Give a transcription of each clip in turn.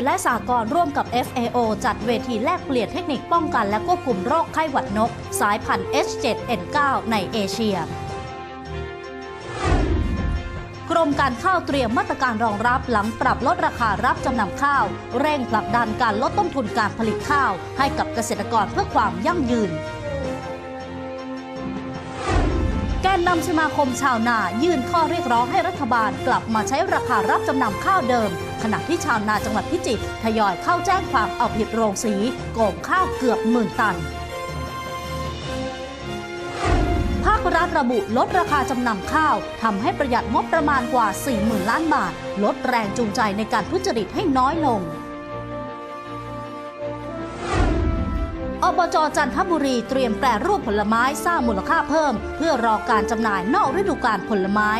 ตรและสหกรร่วมกับ FAO จัดเวทีแลกเปลี่ยนเทคนิคป้องกันและควบคุมโรคไข้หวัดนก สายพันธุ์ H7N9 ในเอเชียกรมการข้าวเตรียมมาตรการรองรับหลังปรับลดราคารับจำนำข้าว เร่งผลักดันการลดต้นทุนการผลิตข้าว ให้กับเกษตรกรเพื่อความยั่งยืน นำสมาคมชาวนายื่นข้อเรียกร้องให้รัฐบาลกลับมาใช้ราคารับจำนำข้าวเดิม ขณะที่ชาวนาจังหวัดพิจิตรทยอยเข้าแจ้งความเอาผิดโรงสีโกงข้าวเกือบหมื่นตันภาครัฐระบุลดราคาจำนำข้าวทำให้ประหยัดงบประมาณกว่า 40,000 ล้านบาท ลดแรงจูงใจในการทุจริตให้น้อยลง อบจจันทบุรีเตรียมแปรรูปผลไม้สร้างมูลค่าเพิ่ม เพื่อรอการจำหน่ายนอกฤดูกาลผลไม้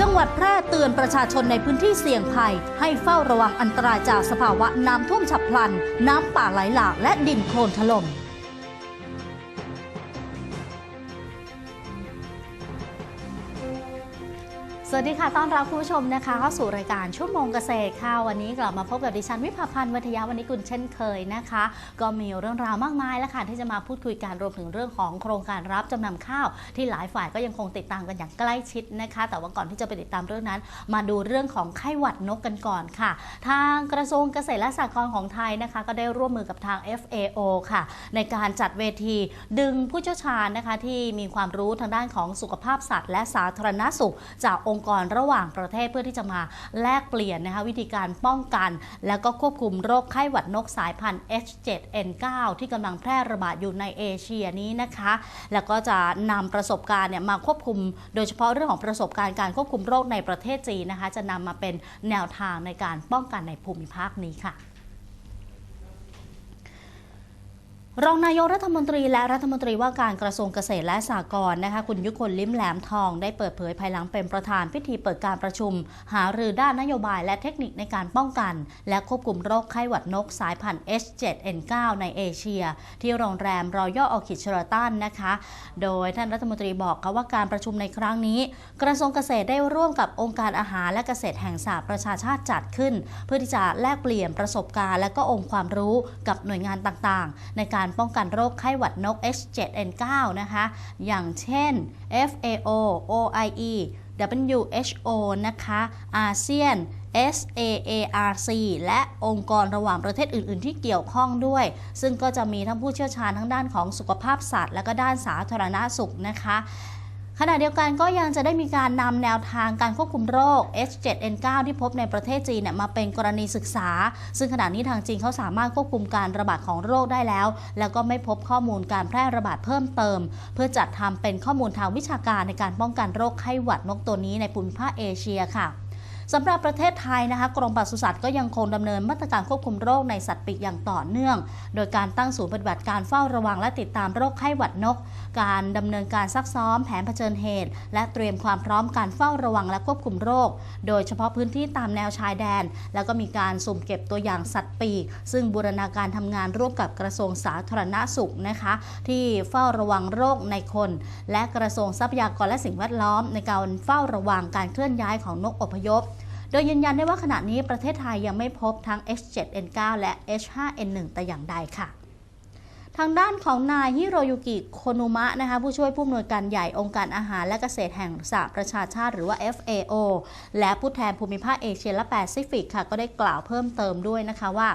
จังหวัดแพร่เตือนประชาชนในพื้นที่เสี่ยงภัย ให้เฝ้าระวังอันตรายจากสภาวะน้ำท่วมฉับพลัน น้ำป่าไหลหลากและดินโคลนถล่ม สวัสดีค่ะ ต้อนรับคุณผู้ชมนะคะเข้าสู่รายการชั่วโมงเกษตรค่ะ วันนี้กลับมาพบกับดิฉันวิภาพันธ์วัทยาวันนี้กุลเช่นเคยนะคะ ก็มีเรื่องราวมากมายแล้วค่ะที่จะมาพูดคุยกันรวมถึงเรื่องของโครงการรับจำนำข้าว ที่หลายฝ่ายก็ยังคงติดตามกันอย่างใกล้ชิดนะคะ แต่ว่าก่อนที่จะไปติดตามเรื่องนั้น มาดูเรื่องของไข้หวัดนกกันก่อนค่ะ ทางกระทรวงเกษตรและสหกรณ์ของไทยนะคะ ก็ได้ร่วมมือกับทาง FAO ค่ะ ในการจัดเวทีดึงผู้เชี่ยวชาญนะคะที่มีความรู้ทางด้านของสุขภาพสัตว์ และสาธารณสุขจากองค์องค์กรระหว่างประเทศเพื่อที่จะมาแลกเปลี่ยนนะคะวิธีการป้องกัน และก็ควบคุมโรคไข้หวัดนกสายพันธุ์ H7N9 ที่กำลังแพร่ระบาดอยู่ในเอเชียนี้นะคะ แล้วก็จะนำประสบการณ์เนี่ยมาควบคุม โดยเฉพาะเรื่องของประสบการณ์การควบคุมโรคในประเทศจีนนะคะ จะนำมาเป็นแนวทางในการป้องกันในภูมิภาคนี้ค่ะ รองนายกรัฐมนตรีและรัฐมนตรีว่าการกระทรวงเกษตรและสหกรณ์นะคะคุณยุคนลิ้มแหลมทองได้เปิดเผยภายหลังเป็นประธานพิธีเปิดการประชุม หารือด้านนโยบายและเทคนิคในการป้องกัน และควบคุมโรคไข้หวัดนกสายพันธุ์ H7N9 ในเอเชีย ที่โรงแรมรอยัลออคิดเชอร์ตันนะคะ โดยท่านรัฐมนตรีบอกค่ะว่าการประชุมในครั้งนี้ กระทรวงเกษตรได้ร่วมกับองค์การอาหารและเกษตรแห่งสหประชาชาติจัดขึ้น เพื่อที่จะแลกเปลี่ยนประสบการณ์ และก็องค์ความรู้กับหน่วยงานต่างๆ ในการป้องกันโรคไข้หวัดนก H7N9 นะคะ อย่างเช่น FAO OIE WHO นะคะ อาเซียน SAARC และองค์กรระหว่างประเทศอื่น ๆ ที่เกี่ยวข้องด้วย ซึ่งก็จะมีทั้งผู้เชี่ยวชาญทั้งด้านของสุขภาพสัตว์ และก็ด้านสาธารณาสุขนะคะ ขณะเดียวกันก็ยังจะได้มีการนำแนวทางการควบคุมโรค H7N9 ที่พบในประเทศจีนมาเป็นกรณีศึกษา ซึ่งขณะนี้ทางจีนเขาสามารถควบคุมการระบาดของโรคได้แล้ว แล้วก็ไม่พบข้อมูลการแพร่ระบาดเพิ่มเติม เพื่อจัดทำเป็นข้อมูลทางวิชาการในการป้องกันโรคไข้หวัดนกตัวนี้ในภูมิภาคเอเชียค่ะ สำหรับประเทศไทยนะคะกรมปศุสัตว์ก็ยังคงดำเนินมาตรการควบคุมโรคในสัตว์ปีกอย่างต่อเนื่อง โดยการตั้งศูนย์ปฏิบัติการเฝ้าระวังและติดตามโรคไข้หวัดนก การดำเนินการซักซ้อมแผนเผชิญเหตุ และเตรียมความพร้อมการเฝ้าระวังและควบคุมโรค โดยเฉพาะพื้นที่ตามแนวชายแดน แล้วก็มีการสุ่มเก็บตัวอย่างสัตว์ปีก ซึ่งบูรณาการทำงานร่วมกับกระทรวงสาธารณสุขนะคะที่เฝ้าระวังโรคในคน และกระทรวงทรัพยากรและสิ่งแวดล้อม ในการเฝ้าระวังการเคลื่อนย้ายของนกอพยพ โดยยืนยันได้ว่าขณะนี้ประเทศไทยยังไม่พบทั้ง H7N9 และ H5N1 แต่อย่างใดค่ะทางด้านของนายฮิโรยุกิ โคนุมะนะคะผู้ช่วยผู้อำนวยการใหญ่องค์การอาหารและเกษตรแห่งสหประชาชาติหรือว่า FAO และผู้แทนภูมิภาคเอเชียและแปซิฟิกค่ะก็ได้กล่าวเพิ่มเติมด้วยนะคะว่า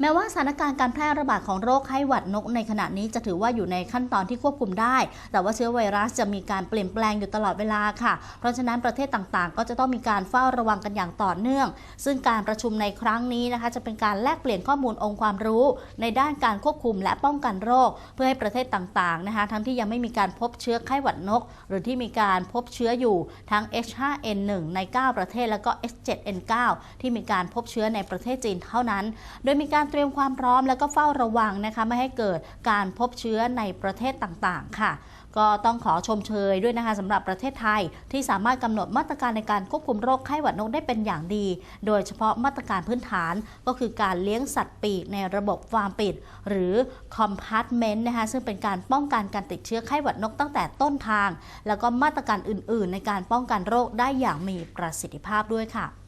แม้ว่าสถานการณ์การแพร่ระบาดของโรคไข้หวัดนกในขณะนี้จะถือว่าอยู่ในขั้นตอนที่ควบคุมได้ แต่ว่าเชื้อไวรัสจะมีการเปลี่ยนแปลงอยู่ตลอดเวลาค่ะ เพราะฉะนั้นประเทศต่างๆ ก็จะต้องมีการเฝ้าระวังกันอย่างต่อเนื่อง ซึ่งการประชุมในครั้งนี้นะคะ จะเป็นการแลกเปลี่ยนข้อมูลองค์ความรู้ ในด้านการควบคุมและป้องกันโรค เพื่อให้ประเทศต่างๆนะคะ ทั้งที่ยังไม่มีการพบเชื้อไข้หวัดนก หรือที่มีการพบเชื้ออยู่ทั้ง H5N1 ใน 9 ประเทศแล้วก็ H7N9 ที่มีการพบเชื้อในประเทศจีนเท่านั้น โดยมีการการเตรียมความพร้อมแล้วก็เฝ้าระวังนะคะไม่ให้เกิดการพบเชื้อในประเทศต่างๆ ค่ะ ก็ต้องขอชมเชยด้วยนะคะสำหรับประเทศไทยที่สามารถกำหนดมาตรการในการควบคุมโรคไข้หวัดนกได้เป็นอย่างดี โดยเฉพาะมาตรการพื้นฐานก็คือการเลี้ยงสัตว์ปีกในระบบฟาร์มปิด หรือ compartment นะคะซึ่งเป็นการป้องกันการติดเชื้อไข้หวัดนกตั้งแต่ต้นทาง แล้วก็มาตรการอื่น ๆ ในการป้องกันโรคได้อย่างมีประสิทธิภาพด้วยค่ะ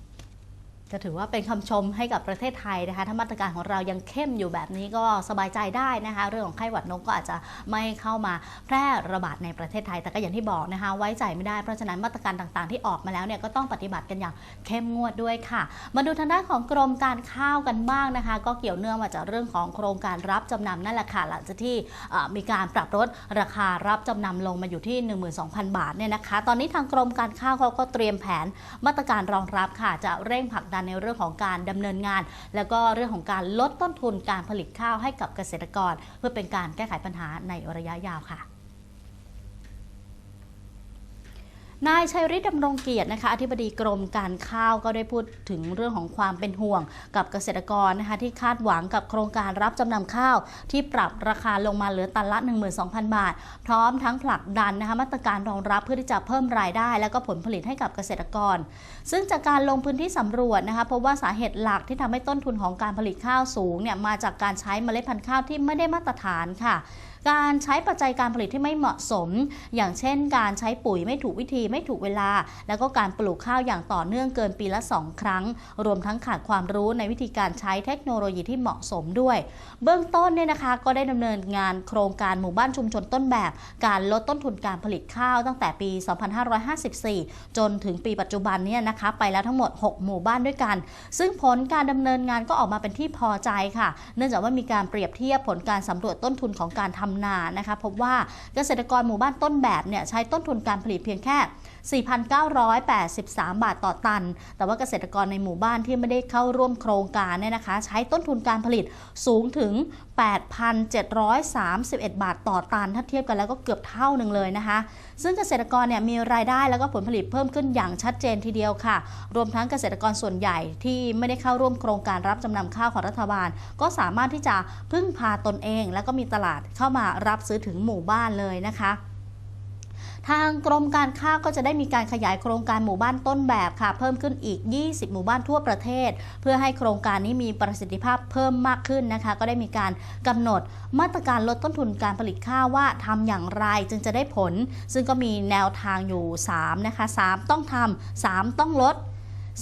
ก็ถือว่าเป็นคำชมให้กับประเทศไทยนะคะถ้ามาตรการของเรายังเข้มอยู่แบบนี้ก็สบายใจได้นะคะ เรื่องของไข้หวัดนกก็อาจจะไม่เข้ามาแพร่ระบาดในประเทศไทย แต่ก็อย่างที่บอกนะคะ ไว้ใจไม่ได้เพราะฉะนั้นมาตรการต่างๆ ที่ออกมาแล้วเนี่ยก็ต้องปฏิบัติกันอย่างเข้มงวดด้วยค่ะ มาดูทางด้านของกรมการข้าวกันบ้างนะคะ ก็เกี่ยวเนื่องมาจากเรื่องของโครงการรับจำนำนั่นแหละค่ะหลังจากที่มีการปรับลดราคารับจำนำลงมาอยู่ที่ 12,000 บาทเนี่ยนะคะ ตอนนี้ทางกรมการข้าวเขาก็เตรียมแผนมาตรการรองรับค่ะจะเร่งผลักดันในเรื่องของการดำเนินงาน แล้วก็เรื่องของการลดต้นทุนการผลิตข้าวให้กับเกษตรกร เพื่อเป็นการแก้ไขปัญหาในระยะยาวค่ะ นายชัยฤทธิ์ดำรงเกียรตินะคะอธิบดีกรมการข้าวก็ได้พูดถึงเรื่องของความเป็นห่วง กับเกษตรกรนะคะที่คาดหวังกับโครงการรับจำนำข้าว ที่ปรับราคาลงมาเหลือตันละ 12,000 บาท พร้อมทั้งผลักดันนะคะมาตรการรองรับเพื่อที่จะเพิ่มรายได้ และก็ผลผลิตให้กับเกษตรกร ซึ่งจากการลงพื้นที่สำรวจนะคะพบว่าสาเหตุหลักที่ทำให้ต้นทุนของการผลิตข้าวสูงเนี่ยมาจากการใช้เมล็ดพันธุ์ข้าวที่ไม่ได้มาตรฐานค่ะ การใช้ปัจจัยการผลิตที่ไม่เหมาะสม อย่างเช่น การใช้ปุ๋ยไม่ถูกวิธีไม่ถูกเวลา แล้วก็การปลูกข้าวอย่างต่อเนื่องเกินปีละ 2 ครั้ง รวมทั้งขาดความรู้ในวิธีการใช้เทคโนโลยีที่เหมาะสมด้วย เบื้องต้นเนี่ยนะคะก็ได้ดำเนินงานโครงการหมู่บ้านชุมชนต้นแบบ การลดต้นทุนการผลิตข้าวตั้งแต่ปี 2554 จนถึงปีปัจจุบันเนี่ยนะคะไปแล้วทั้งหมด 6 หมู่บ้านด้วยกัน ซึ่งผลการดำเนินงานก็ออกมาเป็นที่พอใจค่ะ เนื่องจากว่ามีการเปรียบเทียบผลการสำรวจต้นทุนของการทำนานะคะพบว่าเกษตรกรหมู่บ้านต้นแบบเนี่ยใช้ต้นทุนการผลิตเพียงแค่ 4,983 บาทต่อตัน แต่ว่าเกษตรกรในหมู่บ้านที่ไม่ได้เข้าร่วมโครงการเนี่ยนะคะ ใช้ต้นทุนการผลิตสูงถึง 8,731 บาทต่อตัน ถ้าเทียบกันแล้วก็เกือบเท่าหนึ่งเลยนะคะ ซึ่งเกษตรกรเนี่ยมีรายได้แล้วก็ผลผลิตเพิ่มขึ้นอย่างชัดเจนทีเดียวค่ะ รวมทั้งเกษตรกรส่วนใหญ่ที่ไม่ได้เข้าร่วมโครงการรับจำนำข้าวของรัฐบาล ก็สามารถที่จะพึ่งพาตนเอง แล้วก็มีตลาดเข้ามารับซื้อถึงหมู่บ้านเลยนะคะ ทางกรมการข้าวก็จะได้มีการขยายโครงการหมู่บ้านต้นแบบค่ะ เพิ่มขึ้นอีก 20 หมู่บ้านทั่วประเทศ เพื่อให้โครงการนี้มีประสิทธิภาพเพิ่มมากขึ้นนะคะ ก็ได้มีการกำหนดมาตรการลดต้นทุนการผลิตข้าวว่าทำอย่างไรจึงจะได้ผล ซึ่งก็มีแนวทางอยู่ 3 นะคะ 3 ต้องทำ3ต้องลด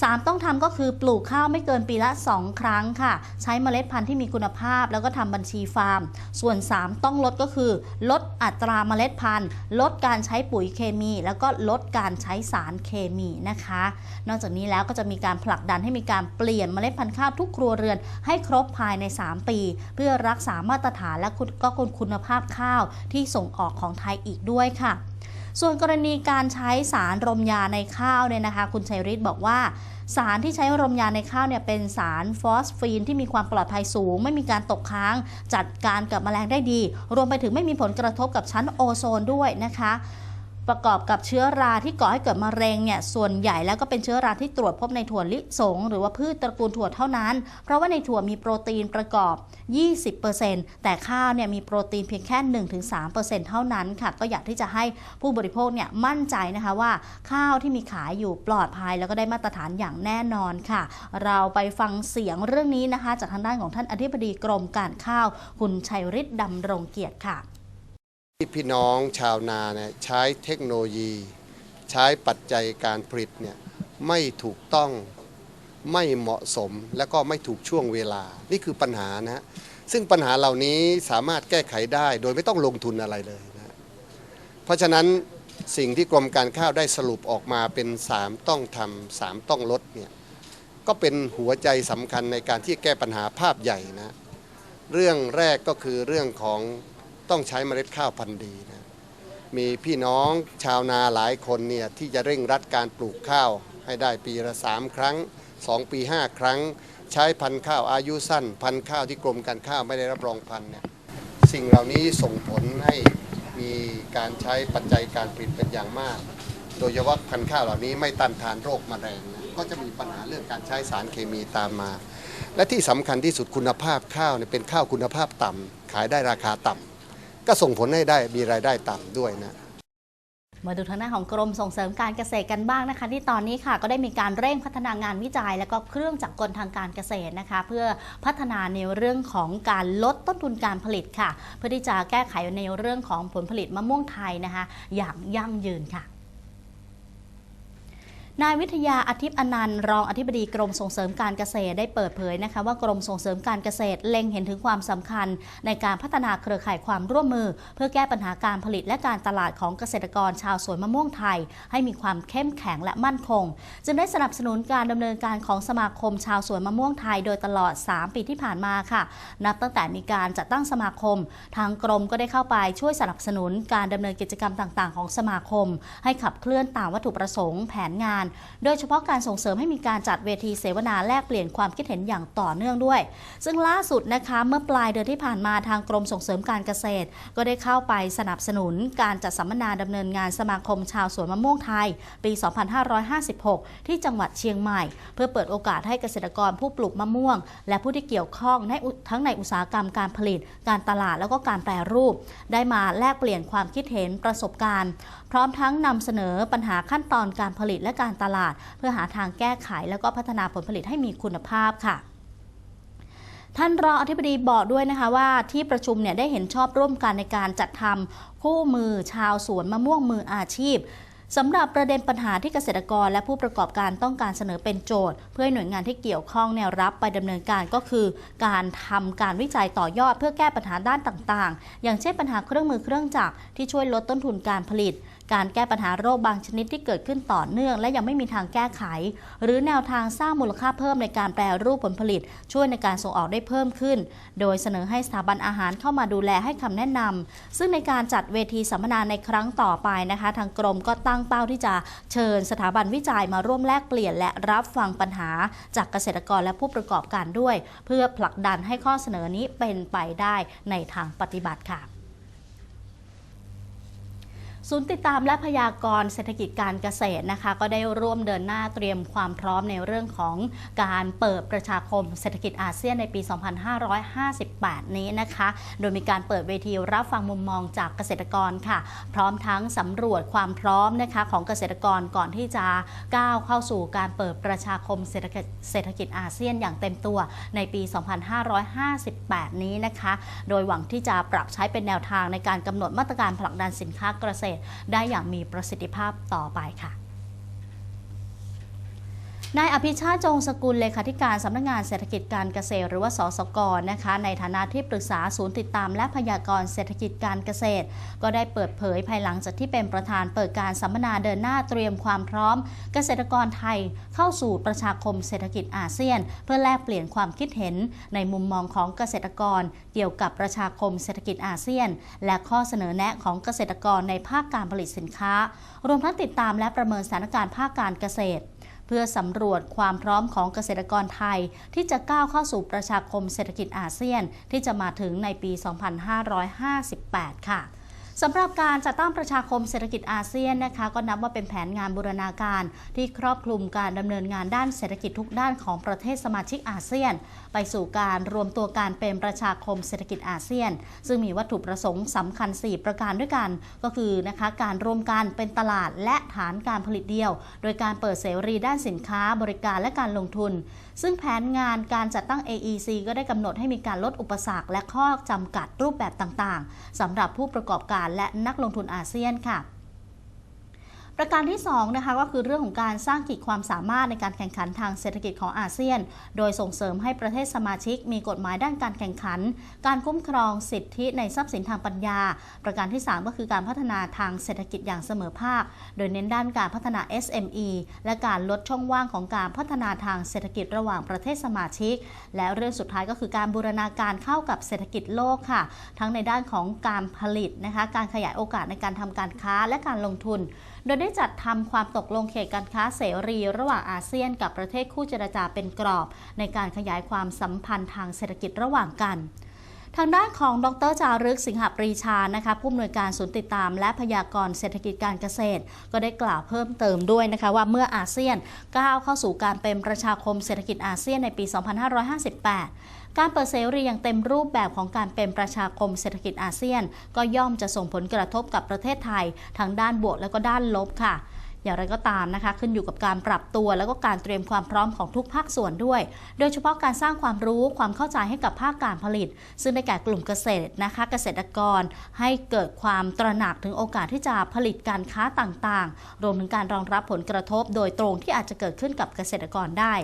3 ต้องทำก็คือปลูกข้าวไม่เกินปีละ 2 ครั้งค่ะ ใช้เมล็ดพันธุ์ที่มีคุณภาพ แล้วก็ทำบัญชีฟาร์ม ส่วน 3 ต้องลดก็คือ ลดอัตราเมล็ดพันธุ์ ลดการใช้ปุ๋ยเคมี แล้วก็ลดการใช้สารเคมีนะคะ นอกจากนี้แล้วก็จะมีการผลักดันให้มีการเปลี่ยนเมล็ดพันธุ์ข้าวทุกครัวเรือนให้ครบภายใน 3 ปี เพื่อรักษามาตรฐานและคุณก็คุณภาพข้าวที่ส่งออกของไทยอีกด้วยค่ะ ส่วนกรณีการใช้สารรมยาในข้าวเนี่ยนะคะ คุณชัยฤทธิ์บอกว่า สารที่ใช้รมยาในข้าวเนี่ยเป็นสารฟอสฟีนที่มีความปลอดภัยสูง ไม่มีการตกค้าง จัดการกับแมลงได้ดี รวมไปถึงไม่มีผลกระทบกับชั้นโอโซนด้วยนะคะ ประกอบกับเชื้อราที่ก่อให้เกิดมะเร็งเนี่ยส่วนใหญ่แล้วก็เป็นเชื้อราที่ตรวจพบในถั่วลิสง หรือว่าพืชตระกูลถั่วเท่านั้น เพราะว่าในถั่วมีโปรตีนประกอบ 20%แต่ข้าวเนี่ยมีโปรตีนเพียงแค่ 1-3%เท่านั้นค่ะ ก็อยากที่จะให้ผู้บริโภคเนี่ยมั่นใจนะคะว่า ข้าวที่มีขายอยู่ปลอดภัย แล้วก็ได้มาตรฐานอย่างแน่นอนค่ะ เราไปฟังเสียงเรื่องนี้นะคะ จากทางด้านของท่านอธิบดีกรมการข้าว คุณชัยฤทธิ์ดำรงเกียรติค่ะ พี่น้องชาวนาเนี่ยใช้เทคโนโลยี ใช้ปัจจัยการผลิตเนี่ยไม่ถูกต้องไม่เหมาะสมและก็ไม่ถูกช่วงเวลา นี่คือปัญหานะซึ่งปัญหาเหล่านี้สามารถแก้ไขได้โดยไม่ต้องลงทุนอะไรเลยนะเพราะฉะนั้นสิ่งที่กรมการข้าวได้สรุปออกมาเป็น 3 ต้องทำสามต้องลดเนี่ยก็เป็นหัวใจสำคัญในการที่แก้ปัญหาภาพใหญ่นะเรื่องแรกก็คือเรื่องของ ต้องใช้เมล็ดข้าวพันธุ์ดีนะมีพี่น้องชาวนาหลายคนเนี่ยที่จะเร่งรัดการปลูกข้าว ให้ได้ปีละสามครั้ง 2 ปี 5 ครั้ง ใช้พันธุ์ข้าวอายุสั้น พันธุ์ข้าวที่กรมการข้าวไม่ได้รับรองพันธุ์เนี่ยสิ่งเหล่านี้ส่งผลให้มีการใช้ปัจจัยการผลิตเป็นอย่างมาก โดยเฉพาะพันธุ์ข้าวเหล่านี้ไม่ต้านทานโรคแมลงนะก็จะมีปัญหาเรื่องการใช้สารเคมีตามมา และที่สำคัญที่สุดคุณภาพข้าวเนี่ยเป็นข้าวคุณภาพต่ำขายได้ราคาต่ำ ก็ส่งผลให้ได้มีรายได้ต่ำด้วยนะมาดูทางหน้าของกรมส่งเสริมการเกษตรกันบ้างนะคะ ที่ตอนนี้ค่ะก็ได้มีการเร่งพัฒนางานวิจัย และก็เครื่องจักรกลทางการเกษตรนะคะ เพื่อพัฒนาในเรื่องของการลดต้นทุนการผลิตค่ะ เพื่อที่จะแก้ไขในเรื่องของผลผลิตมะม่วงไทยนะคะ อย่างยั่งยืนค่ะ นายวิทยาอาทิตย์อนันต์รองอธิบดีกรมส่งเสริมการเกษตรได้เปิดเผยนะคะว่ากรมส่งเสริมการเกษตรเล็งเห็นถึงความสำคัญ ในการพัฒนาเครือข่ายความร่วมมือ เพื่อแก้ปัญหาการผลิตและการตลาดของเกษตรกรชาวสวนมะม่วงไทย ให้มีความเข้มแข็งและมั่นคง จึงได้สนับสนุนการดำเนินการของสมาคมชาวสวนมะม่วงไทย โดยตลอด 3 ปีที่ผ่านมาค่ะ นับตั้งแต่มีการจัดตั้งสมาคม ทางกรมก็ได้เข้าไปช่วยสนับสนุนการดำเนินกิจกรรมต่าง ๆ ของสมาคม ให้ขับเคลื่อนตามวัตถุประสงค์แผนงานโดยเฉพาะการส่งเสริมให้มีการจัดเวทีเสวนาแลกเปลี่ยนความคิดเห็นอย่างต่อเนื่องด้วย ซึ่งล่าสุดนะคะเมื่อปลายเดือนที่ผ่านมาทางกรมส่งเสริมการเกษตร ก็ได้เข้าไปสนับสนุนการจัดสัมมนาดำเนินงานสมาคมชาวสวนมะม่วงไทย ปี 2556 ที่จังหวัดเชียงใหม่ เพื่อเปิดโอกาสให้เกษตรกรผู้ปลูกมะม่วง และผู้ที่เกี่ยวข้องในทั้งในอุตสาหกรรมการผลิต การตลาดแล้วก็การแปรรูป ได้มาแลกเปลี่ยนความคิดเห็นประสบการณ์ พร้อมทั้งนำเสนอปัญหาขั้นตอนการผลิตและการตลาด เพื่อหาทางแก้ไขแล้วก็พัฒนาผลผลิตให้มีคุณภาพค่ะท่านรองอธิบดีบอกด้วยนะคะว่าที่ประชุมเนี่ยได้เห็นชอบร่วมกันในการจัดทำคู่มือชาวสวนมะม่วงมืออาชีพ สำหรับประเด็นปัญหาที่เกษตรกรและผู้ประกอบการต้องการเสนอเป็นโจทย์ เพื่อให้หน่วยงานที่เกี่ยวข้องแนวรับไปดำเนินการก็คือ การทำการวิจัยต่อยอดเพื่อแก้ปัญหาด้านต่างๆ อย่างเช่นปัญหาเครื่องมือเครื่องจักรที่ช่วยลดต้นทุนการผลิต การแก้ปัญหาโรคบางชนิดที่เกิดขึ้นต่อเนื่อง และยังไม่มีทางแก้ไข หรือแนวทางสร้างมูลค่าเพิ่มในการแปรรูปผลผลิต ช่วยในการส่งออกได้เพิ่มขึ้น โดยเสนอให้สถาบันอาหารเข้ามาดูแลให้คำแนะนำซึ่งในการจัดเวทีสัมมนาในครั้งต่อไปนะคะ ทางกรมก็ตั้งงเป้าที่จะเชิญสถาบันวิจัยมาร่วมแลกเปลี่ยน และรับฟังปัญหาจากเกษตรกรและผู้ประกอบการด้วย เพื่อผลักดันให้ข้อเสนอนี้เป็นไปได้ในทางปฏิบัติค่ะ ศูนย์ติดตามและพยากรณ์เศรษฐกิจการเกษตรนะคะ ก็ได้ร่วมเดินหน้าเตรียมความพร้อมในเรื่องของการเปิดประชาคมเศรษฐกิจอาเซียนในปี 2558 นี้นะคะ โดยมีการเปิดเวทีรับฟังมุมมองจากเกษตรกรค่ะ พร้อมทั้งสำรวจความพร้อมนะคะของเกษตรกรก่อนที่จะก้าวเข้าสู่การเปิดประชาคมเศรษฐกิจเศรษฐกิจอาเซียนอย่างเต็มตัวในปี 2558 นี้นะคะ โดยหวังที่จะปรับใช้เป็นแนวทางในการกำหนดมาตรการผลักดันสินค้าเกษตรได้อย่างมีประสิทธิภาพต่อไปค่ะ นายอภิชาติจงสกุลเลขาธิการสำนักงานเศรษฐกิจการเกษตร หรือว่าสสกนะคะในฐานะที่ปรึกษาศูนย์ติดตามและพยากรณ์เศรษฐกิจการเกษตร ก็ได้เปิดเผยภายหลังจากที่เป็นประธานเปิดการสัมมนาเดินหน้าเตรียมความพร้อม เกษตรกรไทยเข้าสู่ประชาคมเศรษฐกิจอาเซียน เพื่อแลกเปลี่ยนความคิดเห็นในมุมมองของเกษตรกร เกี่ยวกับประชาคมเศรษฐกิจอาเซียน และข้อเสนอแนะของเกษตรกรในภาคการผลิตสินค้า รวมทั้งติดตามและประเมินสถานการณ์ภาคการเกษตร พื่อสำรวจความพร้อมของเกษตรกรไทย ที่จะก้าวเข้าสู่ประชาคมเศรษฐกิจอาเซียน ที่จะมาถึงในปี 2558 ค่ะสำหรับการจัดตั้งประชาคมเศรษฐกิจอาเซียนนะคะ ก็นับว่าเป็นแผนงานบูรณาการ ที่ครอบคลุมการดำเนินงานด้านเศรษฐกิจทุกด้านของประเทศสมาชิกอาเซียน ไปสู่การรวมตัวการเป็นประชาคมเศรษฐกิจอาเซียน ซึ่งมีวัตถุประสงค์สำคัญ 4 ประการด้วยกัน ก็คือนะคะการรวมกันเป็นตลาดและฐานการผลิตเดียว โดยการเปิดเสรีด้านสินค้าบริการและการลงทุน ซึ่งแผนงานการจัดตั้ง AEC ก็ได้กำหนดให้มีการลดอุปสรรคและข้อจำกัดรูปแบบต่างๆสำหรับผู้ประกอบการและนักลงทุนอาเซียนค่ะ ประการที่2นะคะก็คือเรื่องของการสร้างขีดความสามารถในการแข่งขันทางเศรษฐกิจของอาเซียน โดยส่งเสริมให้ประเทศสมาชิก มีกฎหมายด้านการแข่งขัน การคุ้มครองสิทธิในทรัพย์สินทางปัญญา ประการที่ 3 ก็คือการพัฒนาทางเศรษฐกิจอย่างเสมอภาค โดยเน้นด้านการพัฒนา SME และการลดช่องว่างของการพัฒนาทางเศรษฐกิจระหว่างประเทศสมาชิก และเรื่องสุดท้ายก็คือการบูรณาการเข้ากับเศรษฐกิจโลกค่ะ ทั้งในด้านของการผลิตนะคะการขยายโอกาสในการทำการค้าและการลงทุน โดยได้จัดทำความตกลงเขตการค้าเสรีระหว่างอาเซียนกับประเทศคู่เจรจาเป็นกรอบ ในการขยายความสัมพันธ์ทางเศรษฐกิจระหว่างกัน ทางด้านของดรจารึกสิงหปรีชานะคะผู้อำนวยการศูนย์ติดตาม และพยากรณ์เศรษฐกิจการเกษตร ก็ได้กล่าวเพิ่มเติมด้วยนะคะว่าเมื่ออาเซียนก้าวเข้าสู่การเป็นประชาคมเศรษฐกิจอาเซียนในปี 2558การเปิดเสรีอย่างเต็มรูปแบบของการเป็นประชาคมเศรษฐกิจอาเซียน ก็ย่อมจะส่งผลกระทบกับประเทศไทย ทั้งด้านบวกและก็ด้านลบค่ะ อย่างไรก็ตามนะคะ ขึ้นอยู่กับการปรับตัว แล้วก็การเตรียมความพร้อมของทุกภาคส่วนด้วย โดยเฉพาะการสร้างความรู้ความเข้าใจให้กับภาคการผลิต ซึ่งได้แก่กลุ่มเกษตรนะคะเกษตรกรให้เกิดความตระหนักถึงโอกาสที่จะผลิตการค้าต่างๆ รวมถึงการรองรับผลกระทบ โดยตรงที่อาจจะเกิดขึ้นกับเกษตรกรได้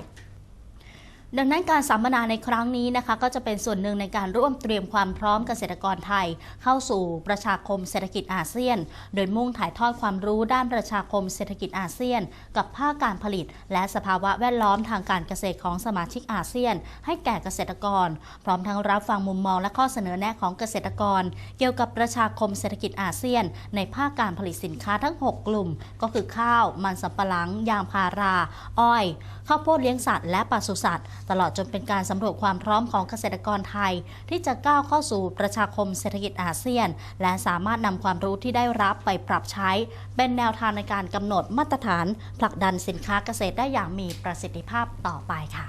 ดังนั้นการสัมมนาในครั้งนี้นะคะก็จะเป็นส่วนหนึ่งในการร่วมเตรียมความพร้อมเกษตรกรไทย เข้าสู่ประชาคมเศรษฐกิจอาเซียน โดยมุ่งถ่ายทอดความรู้ด้านประชาคมเศรษฐกิจอาเซียน กับภาคการผลิต และสภาวะแวดล้อมทางการเกษตรของสมาชิกอาเซียน ให้แก่เกษตรกร พร้อมทั้งรับฟังมุมมองและข้อเสนอแนะของเกษตรกร เกี่ยวกับประชาคมเศรษฐกิจอาเซียน ในภาคการผลิตสินค้าทั้ง 6 กลุ่ม ก็คือข้าว มันสำปะหลัง ยางพารา อ้อย ข้าวโพดเลี้ยงสัตว์และปศุสัตว์ ตลอดจนเป็นการสำรวจความพร้อมของเกษตรกรไทย ที่จะก้าวเข้าสู่ประชาคมเศรษฐกิจอาเซียน และสามารถนำความรู้ที่ได้รับไปปรับใช้ เป็นแนวทางในการกำหนดมาตรฐาน ผลักดันสินค้าเกษตรได้อย่างมีประสิทธิภาพต่อไปค่ะ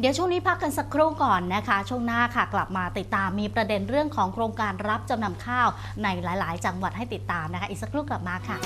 เดี๋ยวช่วงนี้พักกันสักครู่ก่อนนะคะ ช่วงหน้าค่ะกลับมาติดตามมีประเด็นเรื่องของโครงการรับจำนำข้าวในหลาย ๆ จังหวัดให้ติดตามนะคะ อีกสักครู่กลับมาค่ะ